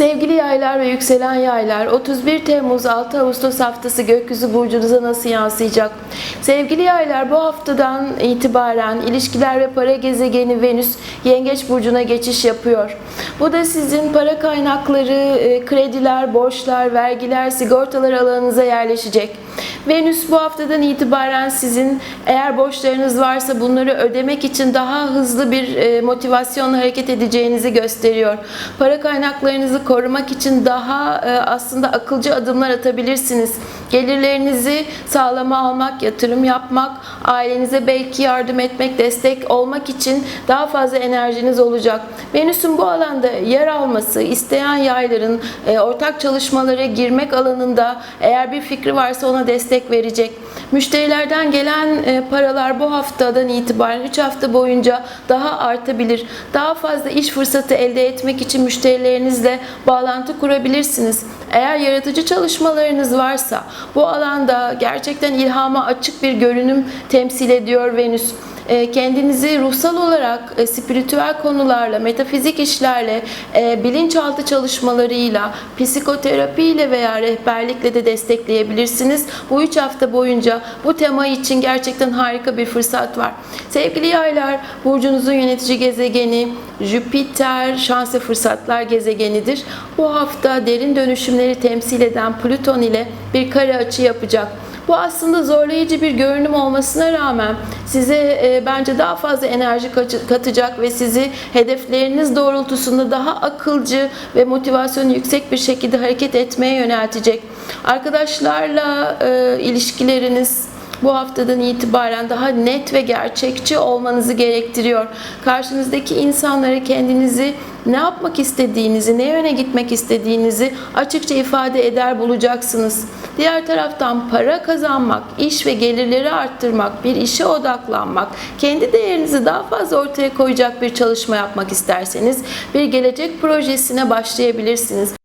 Sevgili yaylar ve yükselen yaylar 31 Temmuz 6 Ağustos haftası gökyüzü burcunuza nasıl yansıyacak? Sevgili yaylar bu haftadan itibaren ilişkiler ve para gezegeni Venüs Yengeç burcuna geçiş yapıyor. Bu da sizin para kaynakları, e, krediler, borçlar, vergiler, sigortalar alanınıza yerleşecek. Venüs bu haftadan itibaren sizin eğer borçlarınız varsa bunları ödemek için daha hızlı bir e, motivasyonla hareket edeceğinizi gösteriyor. Para kaynaklarınızı korumak için daha e, aslında akılcı adımlar atabilirsiniz. Gelirlerinizi sağlama almak, yatırım yapmak, ailenize belki yardım etmek, destek olmak için daha fazla enerjiniz olacak. Venüs'ün bu alanda yer alması, isteyen yayların e, ortak çalışmalara girmek alanında eğer bir fikri varsa ona destek verecek. Müşterilerden gelen e, paralar bu haftadan itibaren 3 hafta boyunca daha artabilir. Daha fazla iş fırsatı elde etmek için müşterilerinizle bağlantı kurabilirsiniz. Eğer yaratıcı çalışmalarınız varsa bu alanda gerçekten ilhama açık bir görünüm temsil ediyor Venüs kendinizi ruhsal olarak e, spiritüel konularla, metafizik işlerle, e, bilinçaltı çalışmalarıyla, psikoterapiyle veya rehberlikle de destekleyebilirsiniz. Bu 3 hafta boyunca bu tema için gerçekten harika bir fırsat var. Sevgili yaylar, burcunuzun yönetici gezegeni Jüpiter şans ve fırsatlar gezegenidir. Bu hafta derin dönüşümleri temsil eden Plüton ile bir kare açı yapacak. Bu aslında zorlayıcı bir görünüm olmasına rağmen size e, bence daha fazla enerji katacak ve sizi hedefleriniz doğrultusunda daha akılcı ve motivasyonu yüksek bir şekilde hareket etmeye yöneltecek. Arkadaşlarla e, ilişkileriniz bu haftadan itibaren daha net ve gerçekçi olmanızı gerektiriyor. Karşınızdaki insanlara kendinizi ne yapmak istediğinizi, ne yöne gitmek istediğinizi açıkça ifade eder bulacaksınız. Diğer taraftan para kazanmak, iş ve gelirleri arttırmak, bir işe odaklanmak, kendi değerinizi daha fazla ortaya koyacak bir çalışma yapmak isterseniz bir gelecek projesine başlayabilirsiniz.